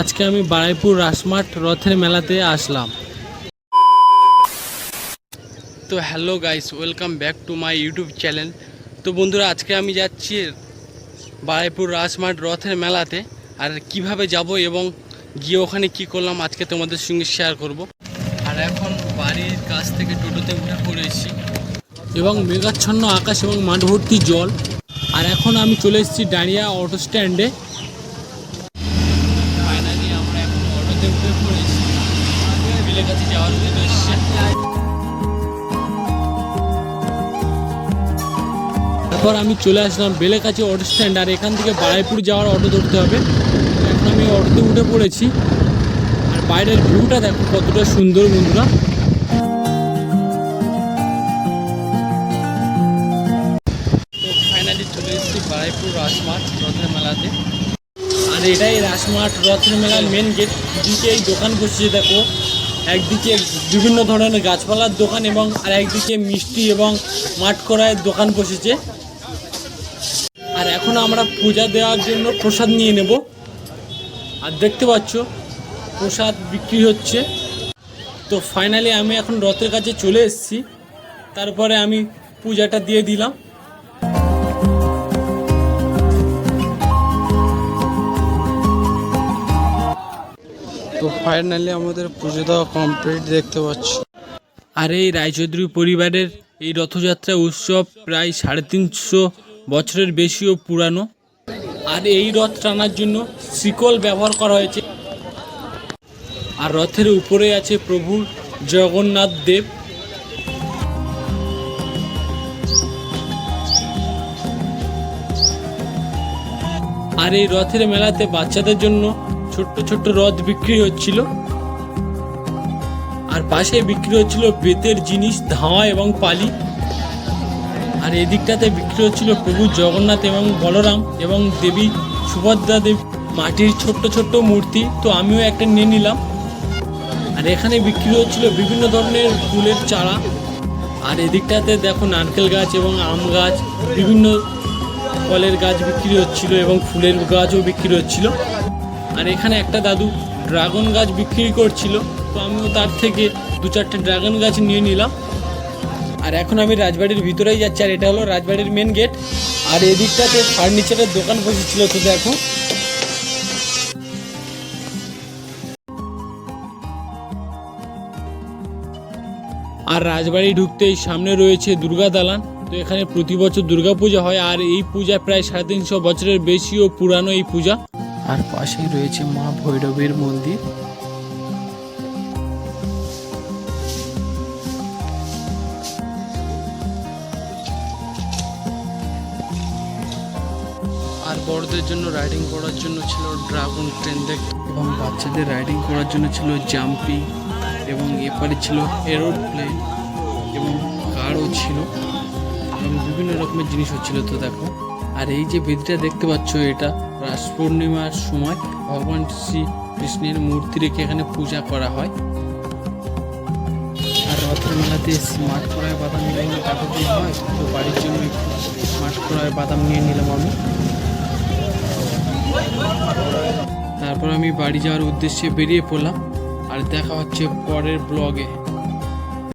আজকে আমি বারাইপুর রাসমাট রথের মেলাতে আসলাম। তো hello guys, welcome back to my YouTube channel. তো বন্ধুরা, আজকে আমি যাচ্ছি বারাইপুর রাসমাট রথের মেলাতে আর কীভাবে যাব এবং গিয়ে ওখানে কি করলাম আজকে তোমাদের সঙ্গে শেয়ার করব। আর এখন বাড়ির কাছ থেকে টোটোতে উঠে পড়েছি এবং মেঘাচ্ছন্ন আকাশ এবং মাঠ ভর্তি জল। আর এখন আমি চলে এসেছি ডাঁড়িয়া অটো স্ট্যান্ডে ফাইনালি আমরা এখন অটোতে তারপর আমি চলে আসলাম বেলের কাছে অটো স্ট্যান্ড আর এখান থেকে বারাইপুর যাওয়ার অটো ধরতে হবে। এখন আমি অটোতে উঠে পড়েছি। আর বাইরের ভিউটা দেখো কতটা সুন্দর বন্ধুরা। ফাইনালি চলে এসেছি বারাইপুর রাসমাট রথের মেলাতে। এটাই রাসমাট রথের মেলার মেন গেট দুদিকে এই দোকান বসেছে দেখো। একদিকে বিভিন্ন ধরনের গাছপালার দোকান এবং আর একদিকে মিষ্টি এবং মাঠ করায় দোকান বসেছে। আর এখন আমরা পূজা দেওয়ার জন্য প্রসাদ নিয়ে নেব। আর দেখতে পাচ্ছ, প্রসাদ বিক্রি হচ্ছে। তো ফাইনালি আমি এখন রথের কাছে চলে এসেছি। তারপরে আমি পূজাটা দিয়ে দিলাম। ফাইনালি আমাদের পুজো দেওয়া কমপ্লিট দেখতে পাচ্ছি। আর এই রায়চৌধুরী পরিবারের এই রথযাত্রা উৎসব প্রায় সাড়ে তিনশো বছরের বেশিও পুরানো। আর এই রথ টানার জন্য শিকল ব্যবহার করা হয়েছে। আর রথের উপরে আছে প্রভু জগন্নাথ দেব। আর এই রথের মেলাতে বাচ্চাদের জন্য ছোট্ট ছোট্ট রথ বিক্রি হচ্ছিল। আর পাশে বিক্রি হচ্ছিল বেতের জিনিস, ধাওয়া এবং পালি। আর এদিকটাতে বিক্রি হচ্ছিল প্রভু জগন্নাথ এবং বলরাম এবং দেবী সুভদ্রা দেব মাটির ছোট্ট ছোট্ট মূর্তি। তো আমিও একটা নিয়ে নিলাম। আর এখানে বিক্রি হচ্ছিল বিভিন্ন ধরনের ফুলের চারা। আর এদিকটাতে দেখো নারকেল গাছ এবং আম গাছ, বিভিন্ন ফলের গাছ বিক্রি হচ্ছিল এবং ফুলের গাছও বিক্রি হচ্ছিল। আর এখানে একটা দাদু ড্রাগন গাছ বিক্রি করছিল। তো আমিও তার থেকে দু চারটে ড্রাগন গাছ নিয়ে নিলাম। আর এখন আমি রাজবাড়ির ভিতরেই যাচ্ছি, আর এটা হলো রাজবাড়ির মেন গেট আর এদিকটাতে ফার্নিচারের দোকান বসেছিল, তো দেখো। আর রাজবাড়ি ঢুকতেই সামনে রয়েছে দুর্গা দালান। তো এখানে প্রতি বছর দুর্গা পূজা হয়, আর এই পূজা প্রায় সাড়ে তিনশো বছরের বেশিও পুরানো এই পূজা। আর পাশেই রয়েছে মা ভৈরবের মন্দির। আর বড়দের জন্য রাইডিং করার জন্য ছিল ড্রাগন ট্রেন দেখ এবং বাচ্চাদের রাইডিং করার জন্য ছিল জাম্পিং এবং এপারে ছিল এরোপ্লেন এবং কারও ছিল। এবং বিভিন্ন রকমের জিনিস হচ্ছিল তো দেখো। আর এই যে বেদিটা দেখতে পাচ্ছ, এটা রাস পূর্ণিমার সময় ভগবান শ্রী কৃষ্ণের মূর্তি রেখে এখানে পূজা করা হয়। আর রথের মেলাতে স্মার্ট করায় বাদাম নিলে টাকা দিয়ে হয়, তো বাড়ির জন্য স্মার্ট করায় বাদাম নিয়ে নিলাম আমি। তারপর আমি বাড়ি যাওয়ার উদ্দেশ্যে বেরিয়ে পড়লাম, আর দেখা হচ্ছে পরের ব্লগে